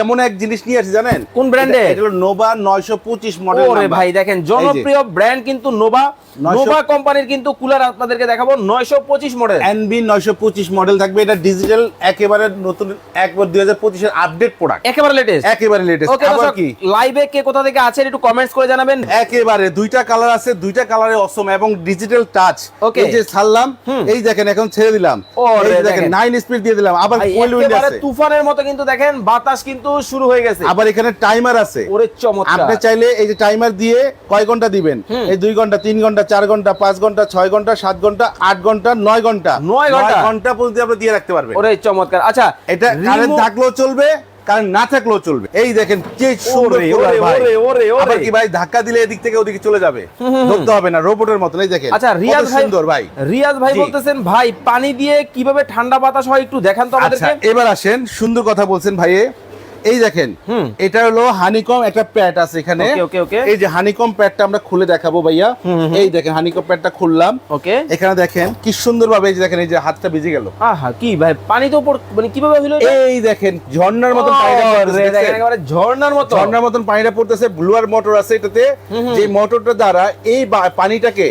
এমন এক জিনিস নিয়ে আসি জানেন? কোন এর? এটা হলো নোভা নয়শো পঁচিশ মডেল ওরে ভাই দেখেন জনপ্রিয় ব্র্যান্ড কিন্তু নোভা নোভা কোম্পানির কিন্তু কুলার আপনাদেরকে দেখাবো নয়শো পঁচিশ মডেল এনবি নয়শো পঁচিশ মডেল থাকবে। এটা ডিজিটাল একেবারে নতুন একবার দুই হাজার পঁচিশের আপডেট প্রোডাক্ট একেবারে লেটেস্ট একেবারে লেটেস্ট ওকে আবার কি? লাইভে কে কোথা থেকে আছেন একটু কমেন্টস করে জানাবেন। একেবারে দুইটা কালার আছে দুইটা কালারে অসম এবং ডিজিটাল টাচ Okay. এই যে ছাড়লাম এই দেখেন এখন ছেড়ে দিলাম। ওরে এই দেখেন দেখেন। নাইন স্পিড দিয়ে দিলাম। আবার কোয়েল উইন্ড একেবারে আছে। তুফানের মতো কিন্তু দেখেন বাতাস কিন্তু শুরু হয়ে গেছে। আবার এখানে টাইমার আছে। ওরে চমৎকার। আপনি চাইলে এই যে টাইমার দিয়ে কয় ঘণ্টা দিবেন? এই দুই ঘণ্টা তিন ঘণ্টা চার ঘণ্টা পাঁচ ঘণ্টা ছয় ঘণ্টা সাত ঘণ্টা আট ঘণ্টা নয় ঘণ্টা। নয় ঘণ্টা? ঘণ্টা পর্যন্ত আপনি দিয়ে রাখতে পারবেন। ওরে চমৎকার। আচ্ছা এটা কারেন্ট থাকলেও চলবে কারেন্ট না থাকলেও চলবে। এই দেখেন কি সুন্দর ওরে, ওরে, ওরে, ওরে, ওরে। আবার কি ভাই ধাক্কা দিলে এদিক থেকে ওদিকে চলে যাবে? ধরতে হবে না রোবটের মতন এই দেখেন। আচ্ছা রিয়াজ ভাই সুন্দর ভাই। রিয়াজ ভাই বলতেছেন ভাই পানি দিয়ে কীভাবে ঠান্ডা বাতাস হয় একটু দেখান তো আচ্ছা আমাদেরকে এবার আসেন সুন্দর কথা বলছেন ভাইয়ে। এই দেখেন। এটা হলো হানিকম একটা প্যাড আছে এখানে. এই যে হানিকম প্যাডটা আমরা খুলে দেখাবো ভাইয়া। এই দেখেন হানিকম প্যাডটা খুললাম। ওকে। এখানে দেখেন কি সুন্দর ভাবে এই যে দেখেন এই যে হাতটা ভিজে গেল। আহা কি ভাই পানি তো উপর মানে কীভাবে হলো এই দেখেন ঝর্ণার মতন পানিটা? একেবারে ঝর্ণার মতো। ঝর্ণার মতন পানিটা পড়তেছে ব্লুয়ার মোটর আছে এটাতে। যে মোটরটা দ্বারা এই পানিটাকে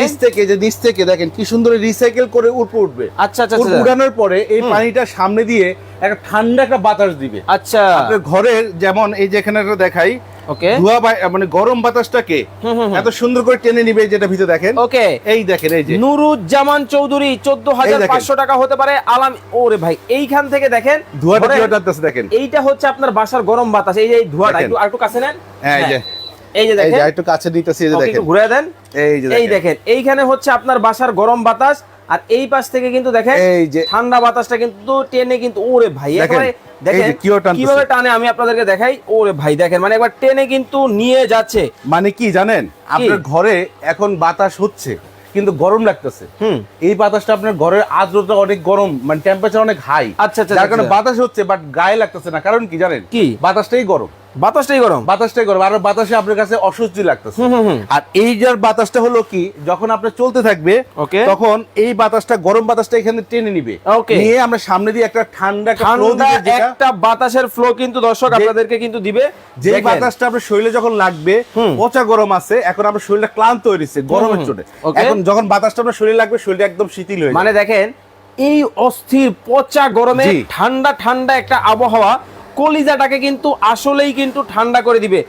নিচ থেকে যে নিচ থেকে দেখেন কি সুন্দর রিসাইকেল করে উপরে উঠবে। আচ্ছা আচ্ছা আচ্ছা। উঠানোর পরে এই পানিটা সামনে দিয়ে একটা ঠান্ডা একটা বাতাস দিবে। আচ্ছা। আপনার ঘরের যেমন এই যে এখানে একটা দেখাই ওকে। ধোয়া মানে গরম বাতাসটাকে এত সুন্দর করে টেনে নিবে যেটা ভিতরে দেখেন। ওকে। এই দেখেন এই যে। নুরুজ্জামান চৌধুরী চোদ্দ হাজার পাঁচশো টাকা হতে পারে। আলাম ওরে ভাই এইখান থেকে দেখেন ধোয়াটা দেখেন। এইটা হচ্ছে আপনার বাসার গরম বাতাস। এই যে ধোঁয়াটা। একটু আরেকটু কাছে নেন। হ্যাঁ, এই যে। এই যে দেখেন একটু কাছে নিতেছি এই যে দেখেন একটু ঘুরে দেন। এই যে এই দেখেন। এইখানে হচ্ছে আপনার বাসার গরম বাতাস আর এই পাশ থেকে কিন্তু দেখেন এই যে ঠান্ডা বাতাসটা কিন্তু টেনে কিন্তু ওরে ভাই একেবারে দেখেন কীভাবে টানে আমি আপনাদেরকে দেখাই ওরে ভাই দেখেন মানে একবার টেনে কিন্তু নিয়ে যাচ্ছে। মানে কি জানেন আপনার ঘরে এখন বাতাস হচ্ছে কিন্তু গরম লাগতেছে। হুম। এই বাতাসটা আপনার ঘরের আর্দ্রতা অনেক গরম মানে টেম্পারেচার অনেক হাই আচ্ছা, আচ্ছা, যার কারণে আচ্ছা। বাতাস হচ্ছে বাট গায়ে লাগতেছে না। কারণ কি জানেন? কি? বাতাসটাই গরম। বাতাসটাই গরম। বাতাসটাই গরম আর বাতাসে আপনার কাছে লাগতেছে। আর এই যার বাতাসটা হলো কি যখন আপনার চলতে থাকবে Okay. তখন এই বাতাসটা গরম বাতাসটা এখানে টেনে নিবে। Okay. নিয়ে আমরা সামনে দিয়ে একটা ঠান্ডা ঠান্ডা একটা বাতাসের ফ্লো কিন্তু দর্শক আপনাদেরকে কিন্তু দিবে। যে বাতাসটা আপনার শরীরে যখন লাগবে পচা গরম আছে এখন আপনার শরীরটা ক্লান্ত হয়ে গরমের চোটে। এখন যখন বাতাসটা আপনার শরীরে লাগবে শরীরটা একদম শিথিল হয়ে মানে দেখেন এই অস্থির পচা গরমে ঠান্ডা ঠান্ডা একটা আবহাওয়া কলিজাটাকে কিন্তু আসলেই কিন্তু ঠান্ডা করে দিবে।